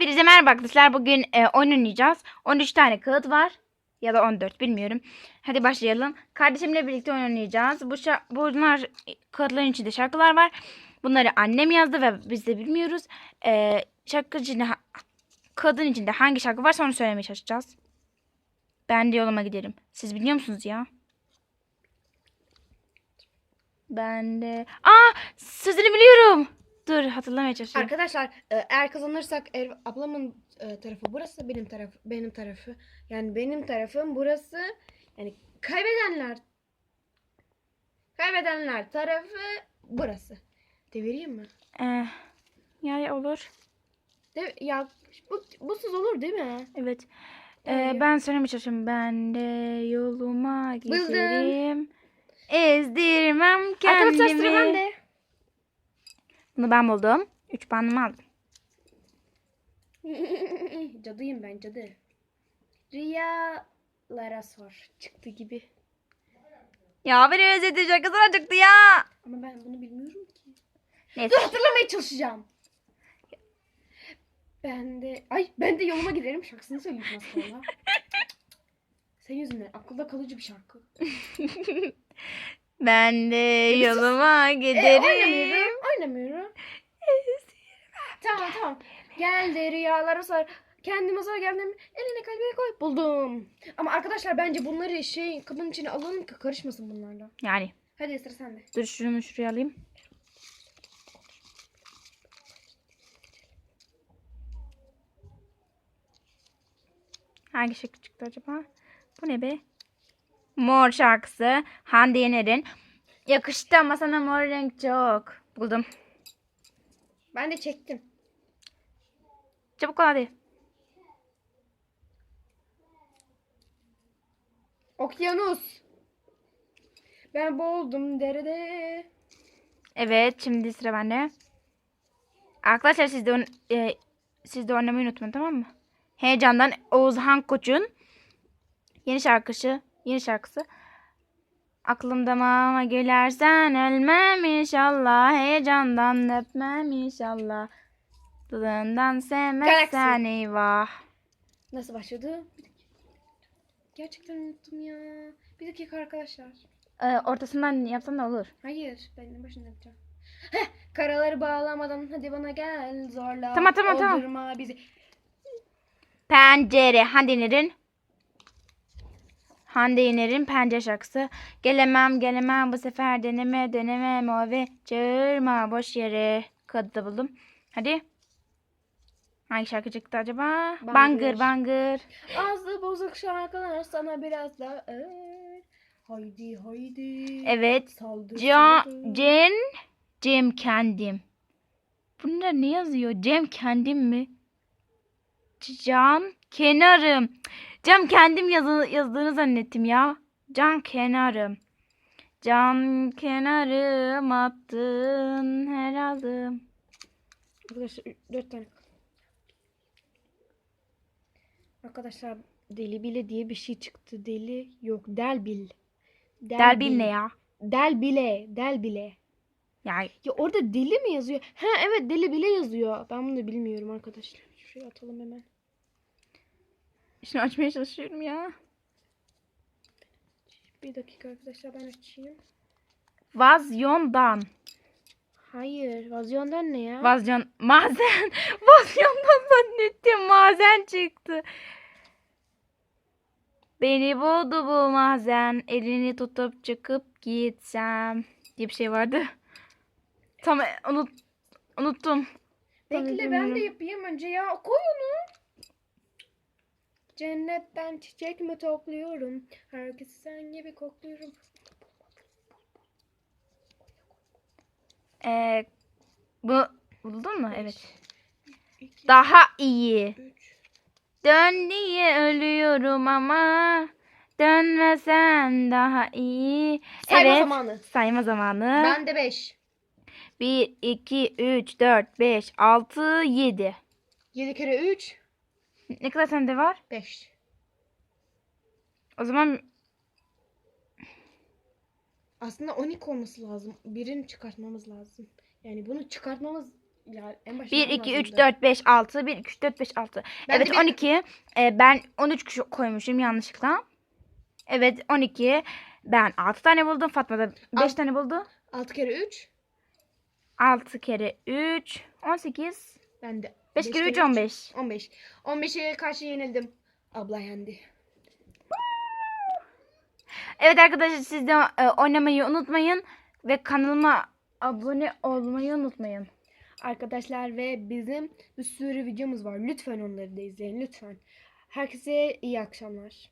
Hepinize merhaba arkadaşlar. Bugün e, oyun oynayacağız. 13 tane kağıt var. Ya da 14 bilmiyorum. Hadi başlayalım. Kardeşimle birlikte oynayacağız. Bu bunlar kağıtların içinde şarkılar var. Bunları annem yazdı ve biz de bilmiyoruz. E, şarkı içinde kağıdın içinde hangi şarkı varsa onu söylemeye çalışacağız. Ben de yoluma giderim. Siz biliyor musunuz ya? Ben de... Aa! Sözünü biliyorum. Dur hatırlamaya çalışıyorum. Arkadaşlar e, eğer kazanırsak eğer ablamın e, tarafı burası benim taraf benim tarafı yani benim tarafım burası yani kaybedenler kaybedenler tarafı burası. Devireyim mi? Eh, ya olur. De ya bu busuz olur değil mi? Evet. Ee, Yani- ben söylemeye çalışıyorum. Ben de yoluma Buldum. giderim. Ezdirmem kendimi. Arkadaşlar sıra bende. Bunu ben buldum. 3 puanımı aldım. Cadıyım ben cadı. Rüyalara sor. Çıktı gibi. Ya beni özledim şarkısına çıktı ya. Ama ben bunu bilmiyorum ki. Neyse. Dur hatırlamaya çalışacağım. Ben de ay ben de yoluma giderim şarkısını söyleyeyim sonra. Senin yüzünden akılda kalıcı bir şarkı. Ben de yoluma E, giderim. oynamıyorum. Oynamıyorum. Tamam tamam. Gel de rüyalara sor. Kendime sor geldim. Eline kalbine koy. Buldum. Ama arkadaşlar bence bunları şey kabın içine alalım ki karışmasın bunlarla. yani. Hadi sıra sende. Dur şunu şuraya alayım. Hangi şarkı çıktı acaba? Bu ne be? Mor şarkısı. Hande Yener'in. Yakıştı ama sana mor renk çok. Buldum. Ben de çektim. Çabuk ol hadi. Okyanus. Ben boğuldum derede. Evet şimdi sıra bende. Arkadaşlar siz de, e, siz de oynamayı unutmayın tamam mı? Heyecandan Oğuzhan Koç'un yeni şarkısı, yeni şarkısı. Aklımda mama gülersen ölmem inşallah. Heyecandan öpmem inşallah. Dudağından sevmezsen Galaxy. eyvah. Nasıl başladı? Bir dakika. Gerçekten unuttum ya. Bir dakika arkadaşlar. Ee, ortasından yapsan da olur. Hayır. Ben en başında yapacağım. Heh, karaları bağlamadan hadi bana gel zorla. Tamam, tamam, tamam. Bizi. Pencere Hande Yener'in Hande Yener'in pencere şarkısı. Gelemem gelemem bu sefer deneme denemem o ve çağırma boş yere. Kadı da buldum. Hadi. Hangi şarkı çıktı acaba? Bangır. Bangır bangır. Ağzı bozuk şarkılar sana biraz da ağır. Haydi haydi. Evet. Saldır Ca saldır. Cem Cem kendim. Bunda ne yazıyor? Cem kendim mi? Can kenarım. Cam kendim yazı, yazdığını zannettim ya. Can kenarım. Can kenarım attın her adım. Arkadaşlar ü- dört tane. Arkadaşlar deli bile diye bir şey çıktı. Deli yok delbil. Delbil ne ya? Del bile, del bile. Yani Ya orada deli mi yazıyor? Ha evet deli bile yazıyor. Ben bunu bilmiyorum arkadaşlar. Şuraya atalım hemen. şunu açmaya çalışıyorum ya. Bir dakika arkadaşlar ben açayım. Vazyondan. Hayır, vazyondan ne ya? Vazyon mazen. Vazyondan zannettim. Mazen çıktı. Beni buldu bu mazen. Elini tutup çıkıp gitsem. diye bir şey vardı. Tam unut, unuttum. Bekle ben de yapayım önce ya. Koy onu. Cennetten çiçek mi topluyorum? Herkesi sen gibi kokluyorum. Ee, bu buldun mu? Evet. İki, Daha iyi. üç. Dön diye ölüyorum ama dönmesen daha iyi. Sayma evet. zamanı. Sayma zamanı. Ben de beş. 1, 2, 3, 4, 5, 6, 7. Yedi kere üç. Ne kadar sende var? Beş. O zaman Aslında 12 olması lazım. Birini çıkartmamız lazım. Yani bunu çıkartmamız Ya en başta 1, ben 2, 3, lazımdı. 4, 5, 6. 1, 2, 3, 4, 5, 6. Ben evet bir- 12. Ee, ben 13 kişi koymuşum yanlışlıkla. Evet 12. Ben 6 tane buldum. Fatma da 5 Alt- tane buldu. 6 kere 3. 6 kere 3. 18. Ben de. 5 beş kere 3, 15. 15. 15'e karşı yenildim. Abla yendi. Evet arkadaşlar siz de e, oynamayı unutmayın. Ve kanalıma abone olmayı unutmayın. Arkadaşlar ve bizim bir sürü videomuz var. Lütfen onları da izleyin lütfen. Herkese iyi akşamlar.